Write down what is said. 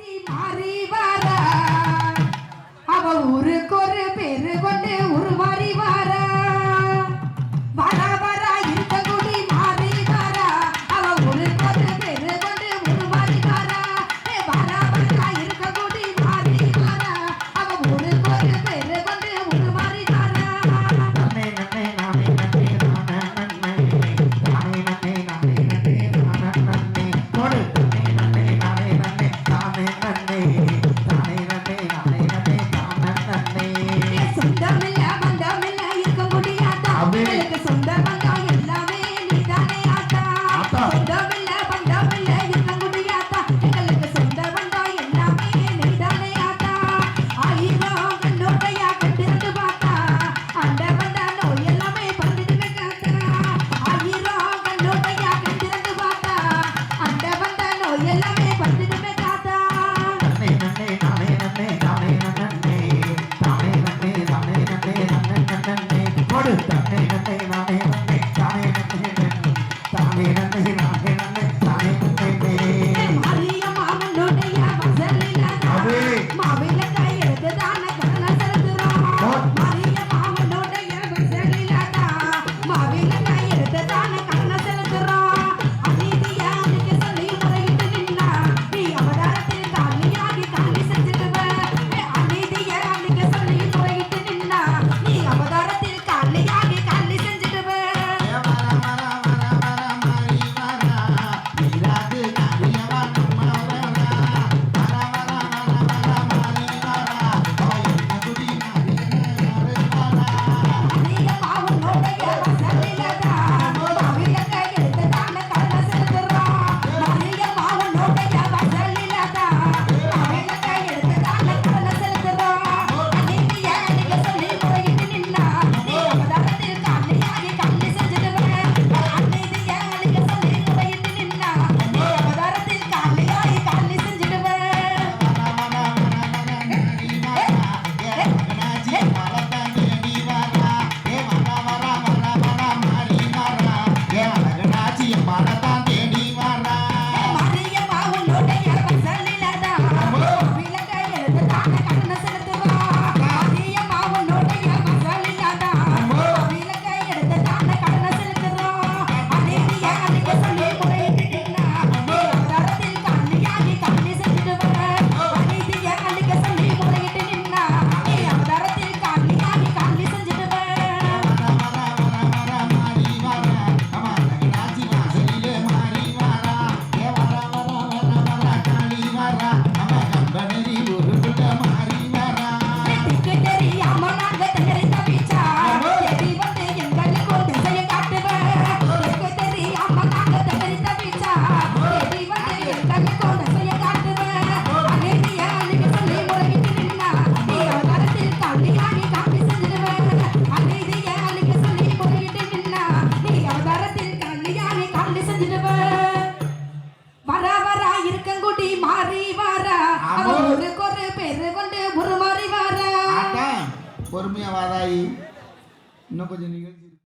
மாறி வாரா. அவ ஊருக்கு ஒரு பேரு கொண்டு உரு Hey. நானே நானே நானே நன்னே நானே பொறுமையாக வாதாயி இன்னும் கொஞ்சம் நிகழ்ச்சி